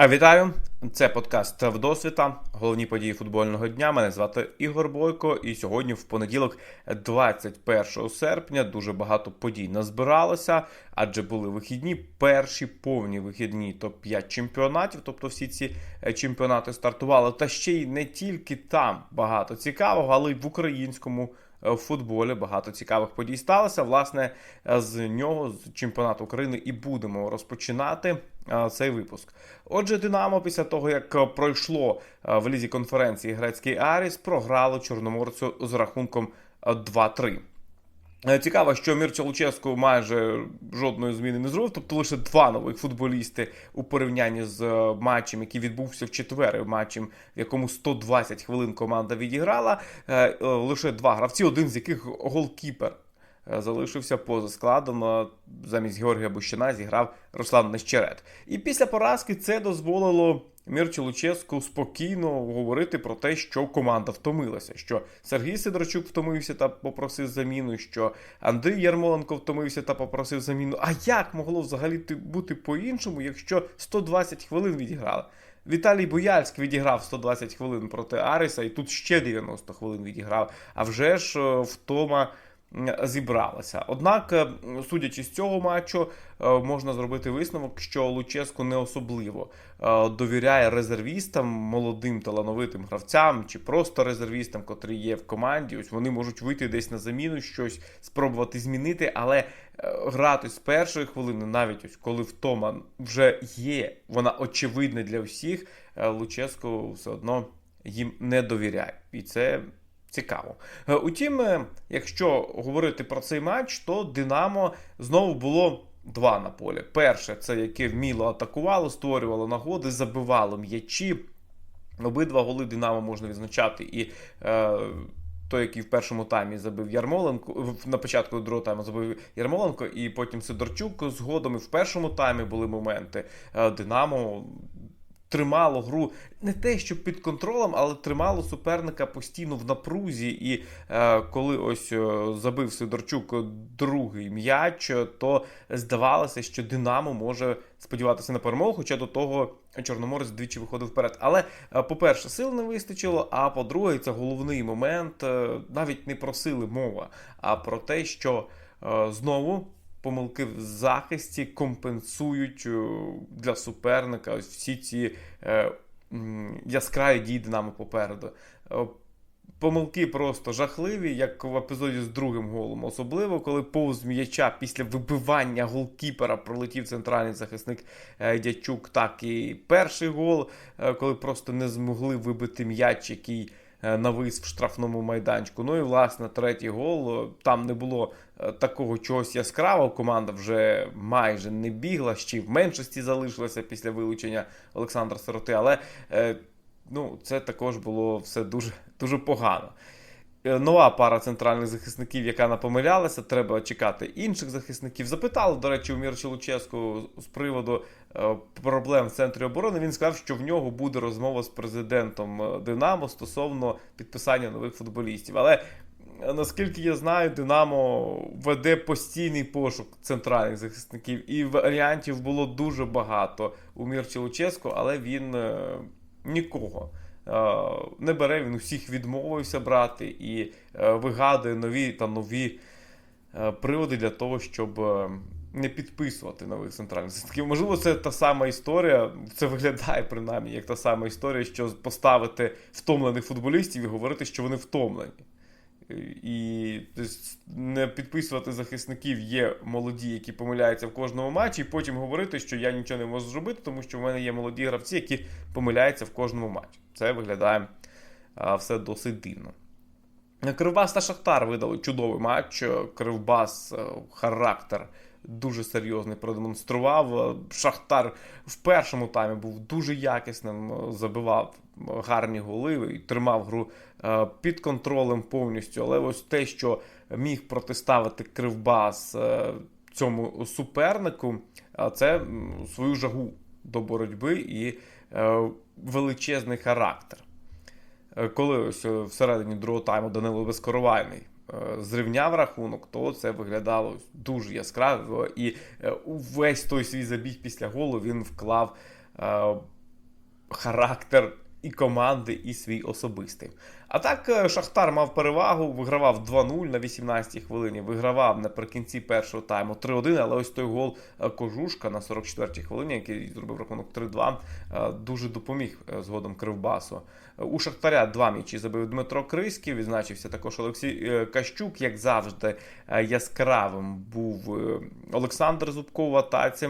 Вітаю! Це подкаст Вдосвіта. Головні події футбольного дня. Мене звати Ігор Бойко. І сьогодні, в понеділок, 21 серпня, дуже багато подій назбиралося, адже були вихідні. Перші повні вихідні топ-5 чемпіонатів. Тобто всі ці е, чемпіонати стартували. Та ще й не тільки там багато цікавого, але й в українському. е, В футболі багато цікавих подій сталося. Власне, е, з нього, з чемпіонату України, і будемо розпочинати е, цей випуск. Отже, Динамо, після того як е, пройшло е, в лізі конференції грецький Аріс, програло Чорноморцю з рахунком е, 2-3. Е, Цікаво, що Мірча Луческу майже жодної зміни не зробив, тобто лише два нових футболісти у порівнянні з е, матчем, який відбувся в четвер, матчем, в якому 120 хвилин команда відіграла. Е, е, Лише два гравці, один з яких голкіпер е, залишився поза складом. е, Замість Георгія Бущина зіграв Руслан Нещерет. І після поразки це дозволило Мірчу Луческу спокійно говорити про те, що команда втомилася. Що Сергій Сидорчук втомився та попросив заміну, що Андрій Ярмоленко втомився та попросив заміну. А як могло взагалі ти- бути по-іншому, якщо 120 хвилин відіграли? Віталій Бояльський відіграв 120 хвилин проти Аріса, і тут ще 90 хвилин відіграв. А вже ж е, втома зібралася. Однак, е, судячи з цього матчу, е, можна зробити висновок, що Луческо не особливо е, довіряє резервістам, молодим талановитим гравцям чи просто резервістам, котрі є в команді. Ось вони можуть вийти десь на заміну, щось спробувати змінити, але е, грати з першої хвилини, навіть ось коли втома вже є, вона очевидна для всіх. е, Луческо все одно їм не довіряє, і це цікаво. Е, Утім, е, якщо говорити про цей матч, то Динамо знову було. Два на полі. Перше, це яке вміло атакувало, створювало нагоди, забивало м'ячі. Обидва голи Динамо можна відзначати. І е, той, який в першому таймі забив Ярмоленко, на початку другого тайму забив Ярмоленко, і потім Сидорчук згодом і в першому таймі були моменти. Е, Динамо тримало гру не те, що під контролем, але тримало суперника постійно в напрузі. І е, коли ось е, забив Сидорчук другий м'яч, е, то здавалося, що Динамо може сподіватися на перемогу, хоча до того Чорноморець двічі виходив вперед. Але, е, по-перше, сил не вистачило. А по-друге, це головний момент. Навіть не про сили мова, а про те, що знову. Помилки в захисті компенсують е, для суперника ось всі ці е, яскраві дії Динамо попереду. Е, Помилки просто жахливі, як в епізоді з другим голом. Особливо, коли повз м'яча після вибивання голкіпера пролетів центральний захисник Дячук, так і перший гол, коли просто не змогли вибити м'яч, який навис в штрафному майданчику. Ну і власне третій гол. Там не було такого чогось яскравого. Команда вже майже не бігла, ще й в меншості залишилася після вилучення Олександра Сироти. Але е, ну, це також було все дуже, дуже погано. Е, Нова пара центральних захисників, яка напомилялася, треба чекати інших захисників. Запитали, до речі, у Мірча Луческу з приводу е, проблем в центрі оборони. Він сказав, що в нього буде розмова з президентом е, Динамо стосовно підписання нових футболістів. Але е, наскільки я знаю, Динамо веде постійний пошук центральних захисників, і варіантів було дуже багато у Мірчі але він е, нікого. е, Не бере, він усіх відмовився брати і е, вигадує нові та нові приводи для того, щоб не підписувати нових центральних захисників. Можливо, це та сама історія. Це виглядає принаймні як та сама історія, що поставити втомлених футболістів і говорити, що вони втомлені. І не підписувати захисників є молоді, які помиляються в кожному матчі, і потім говорити, що я нічого не можу зробити, тому що в мене є молоді гравці, які помиляються в кожному матчі. Це виглядає все досить дивно. Кривбас та Шахтар видали чудовий матч. Кривбас е, характер дуже серйозний продемонстрував. Шахтар в першому таймі був дуже якісним, е, забивав гарні голи і тримав гру е, під контролем повністю. Але ось те, що міг протиставити Кривбас цьому супернику, це свою жагу до боротьби і величезний характер. Е, Коли ось е, всередині другого тайму Данило Безкоровайний е, зрівняв рахунок, то це виглядало дуже яскраво. І увесь той свій забіг після голу він вклав характер і команди, і свій особистий. А так, е, Шахтар мав перевагу, вигравав 2-0 на 18-й хвилині, вигравав наприкінці першого тайму 3-1, але ось той гол е, Кожушка на 44-й хвилині, який зробив рахунок 3-2, е, дуже допоміг згодом Кривбасу. У Шахтаря два м'ячі забив Дмитро Криський, відзначився також Олексій Кащук, як завжди, яскравим був Олександр Зубков в атаці.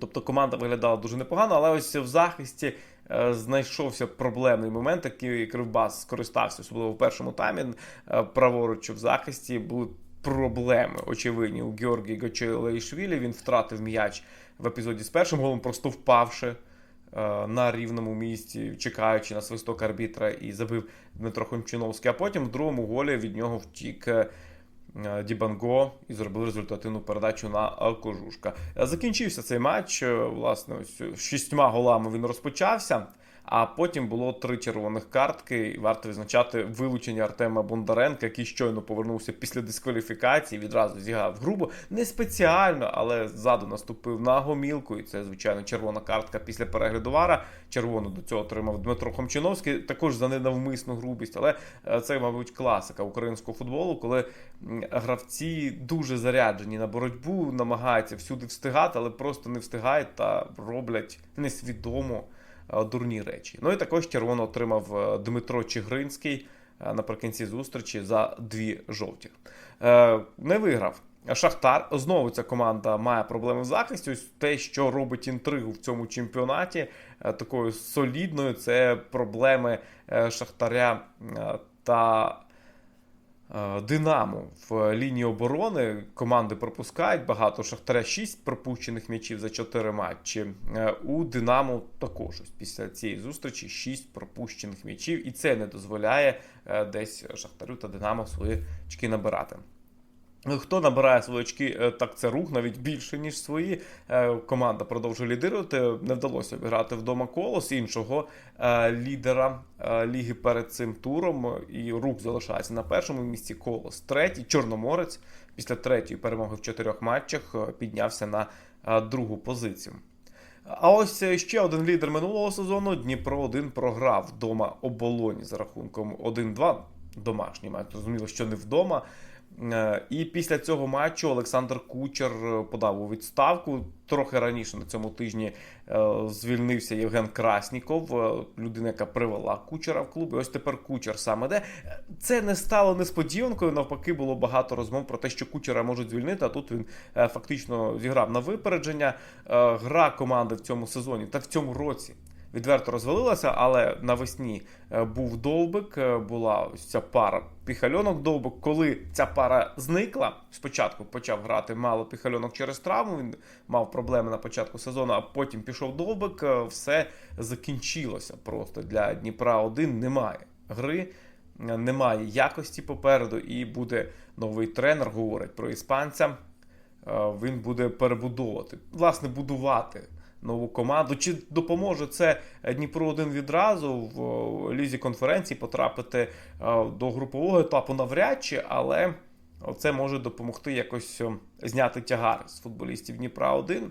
Тобто команда виглядала дуже непогано, але ось в захисті знайшовся проблемний момент, який Кривбас скористався, особливо в першому таймі. Е, праворуч в захисті були проблеми очевидні у Георгії Гочелеїшвілі. Він втратив м'яч в епізоді з першим голом, просто впавши е, на рівному місці, чекаючи на свисток арбітра, і забив Дмитро Хомчиновський. А потім в другому голі від нього втік. Е, Дібанго і зробили результативну передачу на Кожушка. Закінчився цей матч. е, Власне, ось е, шістьма голами він розпочався. А потім було три червоних картки. І варто відзначати вилучення Артема Бондаренка, який щойно повернувся після дискваліфікації. Відразу зіграв грубо, не спеціально, але ззаду наступив на гомілку. І це, звичайно, червона картка після перегляду вара. Червону до цього отримав Дмитро Хомчиновський, також за ненавмисну грубість. Але е, це, мабуть, класика українського футболу, коли гравці дуже заряджені на боротьбу, намагаються всюди встигати, але просто не встигають та роблять несвідомо дурні речі. Ну і також червоно отримав е, Дмитро Чигринський е, наприкінці зустрічі за дві жовті. Е, Не виграв. Шахтар знову ця команда має проблеми в захисті. Ось те, що робить інтригу в цьому чемпіонаті, е, такою солідною, це проблеми е, Шахтаря е, та е, Динамо в лінії оборони. Команди пропускають багато. Шахтаря 6 пропущених м'ячів за 4 матчі. Е, У Динамо також ось після цієї зустрічі 6 пропущених м'ячів, і це не дозволяє е, десь Шахтарю та Динамо свої очки набирати. Хто набирає свої очки, е, так це рух навіть більше, ніж свої. Е, Команда продовжує лідирувати. Не вдалося обіграти вдома колос іншого е, лідера ліги перед цим туром. І рух залишається на першому місці. Колос третій. Чорноморець після третьої перемоги в чотирьох матчах піднявся на другу позицію. А ось ще один лідер минулого сезону Дніпро 1 програв вдома оболоні за рахунком 1-2. Домашній матч, зрозуміло, що не вдома. Е, І після цього матчу Олександр Кучер е, подав у відставку. Трохи раніше на цьому тижні е, звільнився Євген Красніков, людина, яка привела Кучера в клуб. І ось тепер Кучер саме де. Це не стало несподіванкою. Навпаки, було багато розмов про те, що Кучера можуть звільнити. А тут він фактично зіграв на випередження. Гра команди в цьому сезоні та в цьому році відверто розвалилася, але навесні е, був довбик, е, була ось ця пара піхальонок довбик. Коли ця пара зникла, спочатку почав грати мало піхальонок через травму. Він мав проблеми на початку сезону, а потім пішов довбик. е, Все закінчилося просто для Дніпра 1 немає гри. Немає якості попереду, і буде новий тренер. Говорить про іспанця. Він буде перебудовувати, власне, будувати нову команду. Чи допоможе це Дніпро 1 відразу в лізі конференції потрапити е, до групового етапу навряд чи, але це може допомогти якось зняти тягар з футболістів Дніпра 1.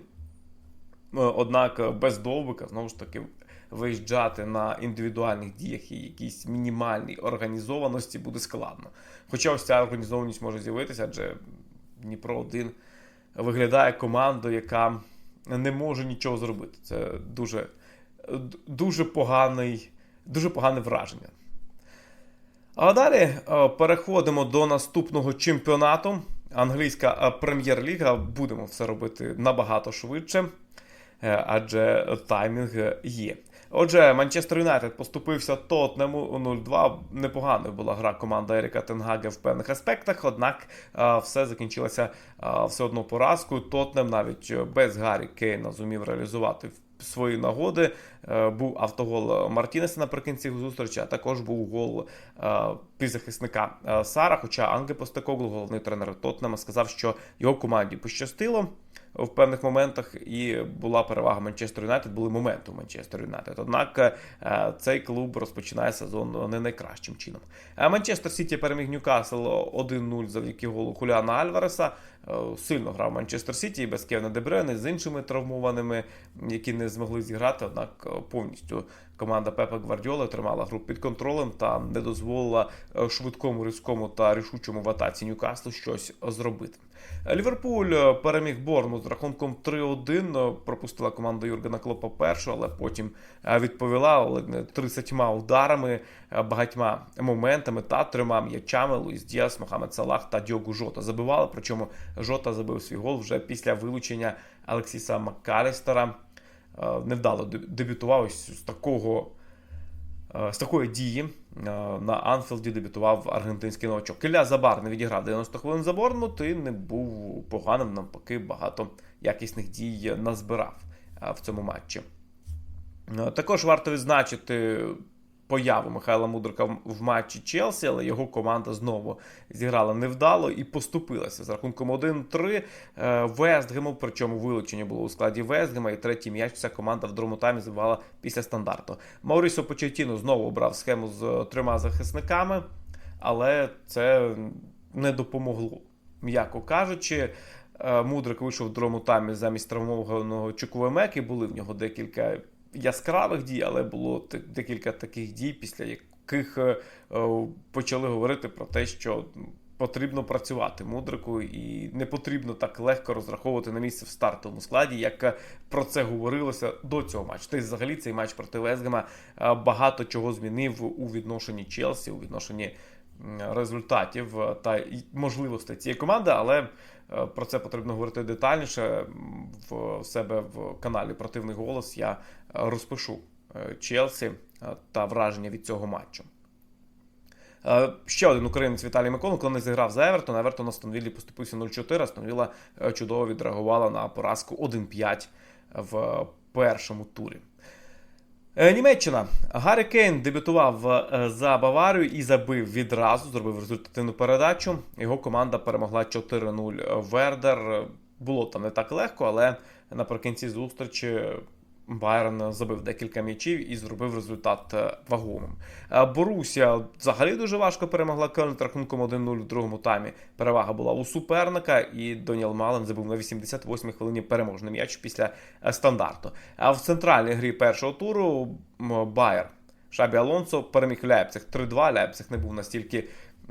Однак е, без довбика знову ж таки виїжджати на індивідуальних діях і якійсь мінімальній організованості буде складно. Хоча ось ця організованість може з'явитися, адже Дніпро 1 виглядає командою, яка не може нічого зробити. Це дуже, дуже поганий, дуже погане враження. А далі е, переходимо до наступного чемпіонату. Англійська е, прем'єр-ліга. Будемо все робити набагато швидше, е, адже таймінг є. Отже, Манчестер Юнайтед поступився Тотнему у 0-2. Непоганою була гра команди Еріка Тенгага в певних аспектах, однак е, все закінчилося е, все одно поразкою. Тотнем навіть е, без Гаррі Кейна зумів реалізувати свої нагоди. Був автогол Мартінеса наприкінці зустрічі, а також був гол півзахисника Сара. Хоча Анге Постекоглу, головний тренер Тотнема, сказав, що його команді пощастило. В певних моментах, і була перевага Манчестер Юнайтед, були моменти у Манчестер Юнайтед. Однак е, цей клуб розпочинає сезон не найкращим чином. Е, Манчестер Сіті переміг Ньюкасл 1-0 завдяки голу Хуліана Альвареса. Е, сильно грав Манчестер Сіті і без Кевна Дебрена, з іншими травмованими, які не змогли зіграти. Однак повністю команда Пепа Гвардіоли тримала гру під контролем та не дозволила швидкому, різкому та рішучому в атаці Ньюкаслу щось зробити. Ліверпуль переміг Борну з рахунком 3-1. Пропустила команда Юргена Клопа першу, але потім відповіла 30 ударами, багатьма моментами та трьома м'ячами. Луїс Діас, Мохамед Салах та Діогу Жота забивали. Причому Жота забив свій гол вже після вилучення Алексіса Маккалістера. Невдало дебютував з такого. З такої дії на Анфілді дебютував аргентинський новачок. Киля Забар не відіграв 90 хвилин за Борнмут і не був поганим, навпаки, багато якісних дій назбирав в цьому матчі. Також варто відзначити появу Михайла Мудрика в матчі Челсі, але його команда знову зіграла невдало і поступилася з рахунком 1-3 Вестгему. Причому вилучення було у складі Вестгема, і третій м'яч ця команда в другому таймі забивала після стандарту. Маурісо Почетіно знову обрав схему з трьома захисниками, але це не допомогло, м'яко кажучи. Мудрик вийшов в другому таймі замість травмованого Чукувемеки. Були в нього декілька яскравих дій, але було декілька таких дій, після яких е, почали говорити про те, що потрібно працювати мудрику, і не потрібно так легко розраховувати на місце в стартовому складі, як про це говорилося до цього матчу. Тобто, взагалі, цей матч проти Везгема е, багато чого змінив у відношенні Челсі, у відношенні результатів та можливостей цієї команди, але е, про це потрібно говорити детальніше в себе в каналі Противний голос. Я розпишу е, Челсі е, та враження від цього матчу. Ще один українець Віталій Миколенко не зіграв за Евертон. Евертон Астонвіллі поступився 0-4. Астонвілла чудово відреагувала на поразку 1-5 в першому турі. Е, Німеччина Гаррі Кейн дебютував е, за Баварію і забив відразу. Зробив результативну передачу. Його команда перемогла 4-0 Вердер. Було там не так легко, але наприкінці зустрічі Байрон забив декілька м'ячів і зробив результат е, вагомим. Е, Борусія взагалі дуже важко перемогла Кельн рахунком 1-0 в другому таймі. Перевага була у суперника, і Доніел Мален забив на 88-й хвилині переможний м'яч після е, стандарту. А в центральній грі першого туру Байер Шабі Алонсо переміг Ляйпциг 3-2. Ляйпциг не був настільки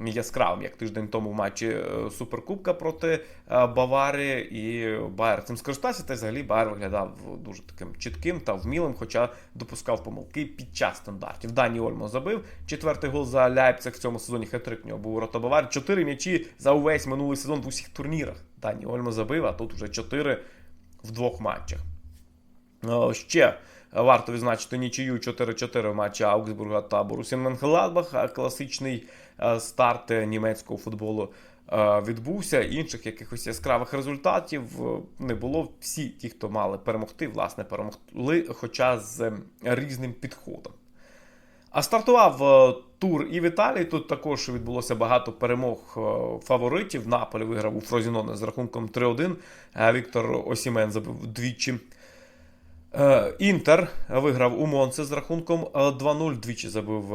яскравим, як тиждень тому в матчі е, Суперкубка проти е, Баварії, і Байер цим скористався. Та взагалі Байер виглядав дуже таким чітким та вмілим, хоча допускав помилки під час стандартів. Дані Ольмо забив четвертий гол за Ляйпциг в цьому сезоні. Хетрик в нього був рота Баварії. Чотири м'ячі за увесь минулий сезон в усіх турнірах. Дані Ольмо забив, а тут вже чотири в двох матчах. Ще варто відзначити нічию 4-4 в матчі Аугсбурга та Борусін Менхеладбах. Класичний Е, старт німецького футболу е, відбувся. Інших якихось яскравих результатів е, не було. Всі ті, хто мали перемогти, власне, перемогли, хоча з різним підходом. А стартував тур і в Італії. Тут також відбулося багато перемог фаворитів. Наполі виграв у Фрозіноне з рахунком 3-1. Віктор Осімен забив двічі. Інтер виграв у Монце з рахунком 2-0. Двічі забив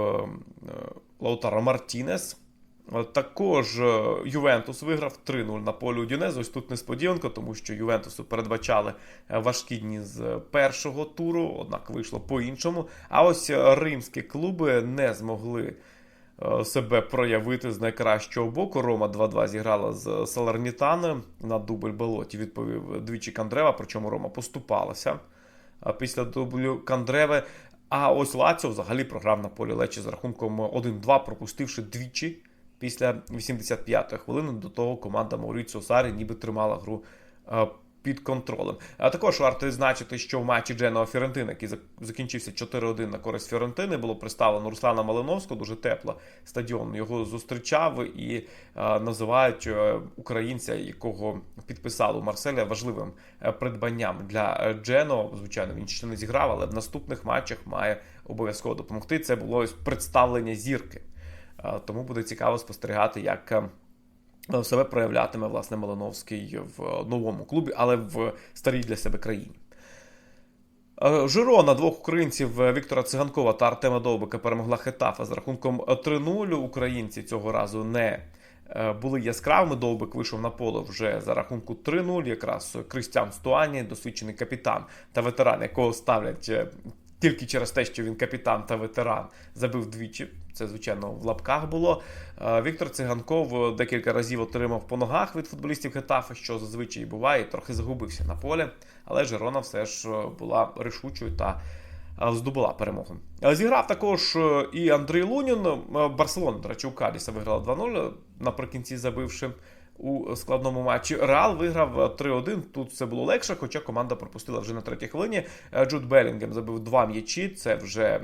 Лаутаро Мартінес. Також е, Ювентус виграв 3-0 на полі Удінезу. Ось тут несподіванка, тому що Ювентусу передбачали е, важкі дні з першого туру, однак вийшло по-іншому. А ось римські клуби не змогли е, себе проявити з найкращого боку. Рома 2-2 зіграла з Салернітани на дубль Болоті. Відповів двічі Кандрева, причому Рома поступалася. Після дублю Кандреви а ось Лаціо взагалі програв на полі Лечі з рахунком 1-2, пропустивши двічі після 85-ї хвилини. До того команда Мауріціо Сарі ніби тримала гру е, під контролем. А також варто відзначити, що в матчі Дженова Фіорентина, який закінчився 4-1 на користь Фіорентини, було представлено Руслана Малиновського, дуже тепло стадіон його зустрічав і а, називають українця, якого підписали у Марселя важливим придбанням для Джено. Звичайно, він ще не зіграв, але в наступних матчах має обов'язково допомогти. Це було представлення зірки. Тому буде цікаво спостерігати, як. Е, себе проявлятиме власне Малиновський в новому клубі, але в старій для себе країні. Е, Жирона двох українців е, Віктора Циганкова та Артема Довбика перемогла Хетафа з рахунком 3-0. Українці цього разу не були яскравими. Довбик вийшов на поле вже за рахунку 3-0. Якраз Кристіан Стуані, досвідчений капітан та ветеран, якого ставлять тільки через те, що він капітан та ветеран, забив двічі. Це, звичайно, в лапках було. Е, Віктор Циганков декілька разів отримав по ногах від футболістів Хетафа, що зазвичай буває, трохи загубився на полі. Але Жерона все ж е, була рішучою та е, здобула перемогу. Е, Зіграв також е, і Андрій Лунін. Е, Барселона, до речі, у Кадіса виграла 2-0 наприкінці забивши. У складному матчі Реал виграв 3-1. Тут все було легше, хоча команда пропустила вже на третій хвилині. Е, Джуд Белінгем забив два м'ячі. Це вже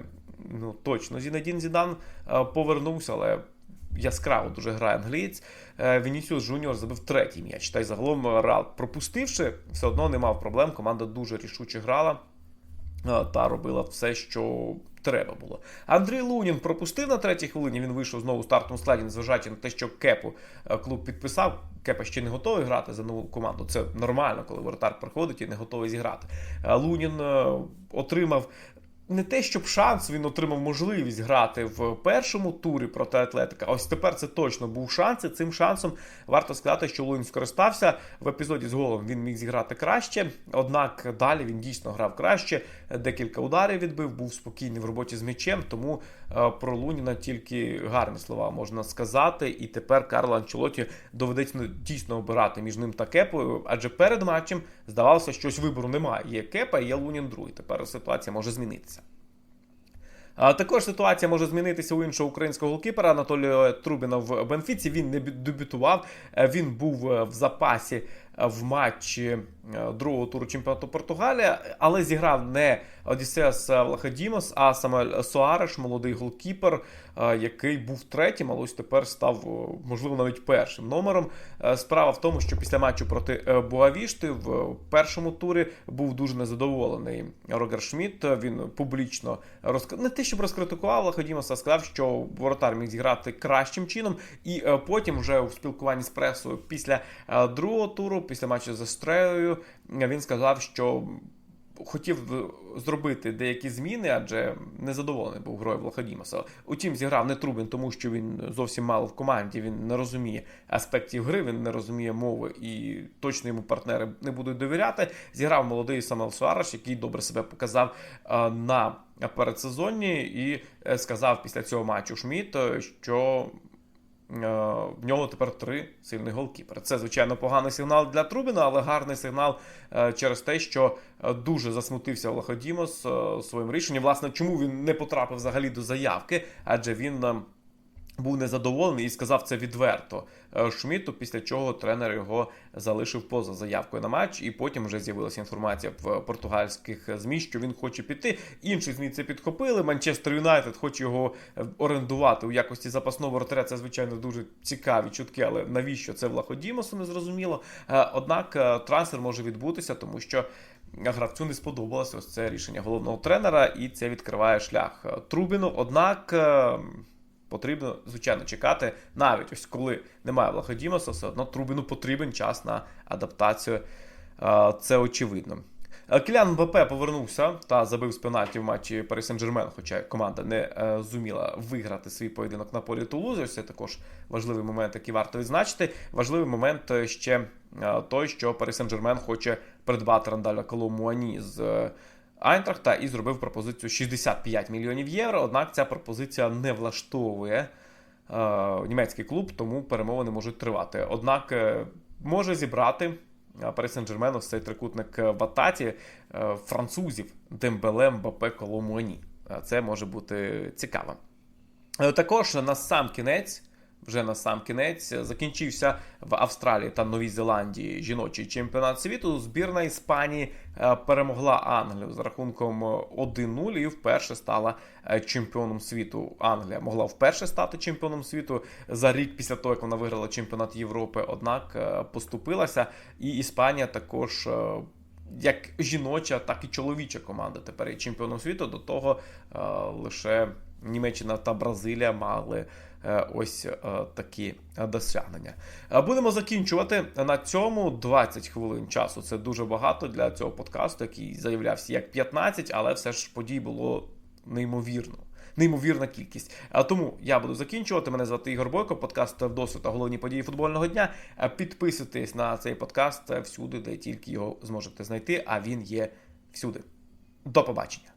ну точно Зінедін Зідан е, повернувся, але яскраво дуже грає англієць. Е, Вінісіус Жуніор забив третій м'яч. Та й загалом Реал пропустивши, все одно не мав проблем. Команда дуже рішуче грала е, та робила все, що треба було. Андрій Лунін пропустив на третій хвилині. Він вийшов знову у стартовому складі, незважаючи на те, що Кепу е, клуб підписав. Кепа ще не готовий грати за нову команду. Це нормально, коли воротар приходить і не готовий зіграти. Е, Лунін е, отримав. Не те, щоб шанс він отримав можливість грати в першому турі проти Атлетика. Ось тепер це точно був шанс. І цим шансом варто сказати, що Лунін скористався в епізоді з голом. Він міг зіграти краще. Однак далі він дійсно грав краще. Декілька ударів відбив, був спокійний в роботі з м'ячем. Тому е, про Луніна тільки гарні слова можна сказати. І тепер Карло Анчелоті доведеться ну, дійсно обирати між ним та Кепою. Адже перед матчем здавалося, що ось вибору немає. Є Кепа, є Лунін другий. Тепер ситуація може змінитися. Також ситуація може змінитися у іншого українського голкіпера Анатолія Трубіна в Бенфіці. Він не дебютував. Е, Він був е, в запасі е, в матчі другого туру чемпіонату Португалія, але зіграв не Одіссеас Влахадімос, а саме Суареш, молодий голкіпер, е, який був третім, але ось тепер став, е, можливо, навіть першим номером. Е, Справа в тому, що після матчу проти е, Буавішти в першому турі був дуже незадоволений Рогер Шмідт. Він публічно розк... не те, щоб розкритикував Лаходімоса, сказав, що воротар міг зіграти кращим чином. І е, потім, вже у спілкуванні з пресою після е, другого туру, після матчу з Астреєю, він сказав, що хотів зробити деякі зміни, адже незадоволений був грою Влахадімоса. Утім, зіграв не Трубін, тому що він зовсім мало в команді. Він не розуміє аспектів гри, він не розуміє мови і точно йому партнери не будуть довіряти. Зіграв молодий Самел Суареш, який добре себе показав е, на передсезонні, і е, сказав після цього матчу Шміт, е, що в нього тепер три сильних голкіпери. Це, звичайно, поганий сигнал для Трубіна, але гарний сигнал е, через те, що е, дуже засмутився Влаходімос своїм рішенням. Власне, чому він не потрапив взагалі до заявки? Адже він був незадоволений і сказав це відверто Шміту, після чого тренер його залишив поза заявкою на матч, і потім вже з'явилася інформація в португальських змі, що він хоче піти. Інші змі це підхопили. Манчестер Юнайтед хоче його орендувати у якості запасного воротаря. Це звичайно дуже цікаві чутки, але навіщо це Влаходімосу, не зрозуміло. Однак трансфер може відбутися, тому що. Гравцю не сподобалося ось це рішення головного тренера, і це відкриває шлях Трубіну. Однак потрібно, звичайно, чекати, навіть ось коли немає Влаходімоса, все одно Трубіну потрібен час на адаптацію. Це очевидно. Кілян МБП повернувся та забив з пенальті в матчі Пари Сен-Жермен, хоча команда не е, зуміла виграти свій поєдинок на полі Тулузи. Це також важливий момент, який варто відзначити. Важливий момент ще е, той, що Пари Сен-Жермен хоче придбати Рандаля Коломуані з е, Айнтрахта і зробив пропозицію 65 мільйонів євро. Однак ця пропозиція не влаштовує е, німецький клуб, тому перемовини можуть тривати. Однак е, може зібрати Пари Сен-Жермен ось цей трикутник в атаці е, французів Дембеле, Мбапе, Коломуані. Е, Це може бути цікаво. Е, Також на сам кінець вже на сам кінець закінчився в Австралії та Новій Зеландії жіночий чемпіонат світу. Збірна Іспанії е, перемогла Англію з рахунком 1-0 і вперше стала е, чемпіоном світу. Англія могла вперше стати чемпіоном світу за рік після того, як вона виграла чемпіонат Європи. Однак е, поступилася, і Іспанія також. Як жіноча, так і чоловіча команда тепер є чемпіоном світу. До того е, лише Німеччина та Бразилія мали е, ось е, такі досягнення. Е, Будемо закінчувати на цьому 20 хвилин часу. Це дуже багато для цього подкасту, який заявлявся як 15, але все ж подій було неймовірно. Неймовірна кількість. А тому я буду закінчувати. Мене звати Ігор Бойко, подкаст «Досвід» та головні події футбольного дня. Підписуйтесь на цей подкаст всюди, де тільки його зможете знайти, а він є всюди. До побачення.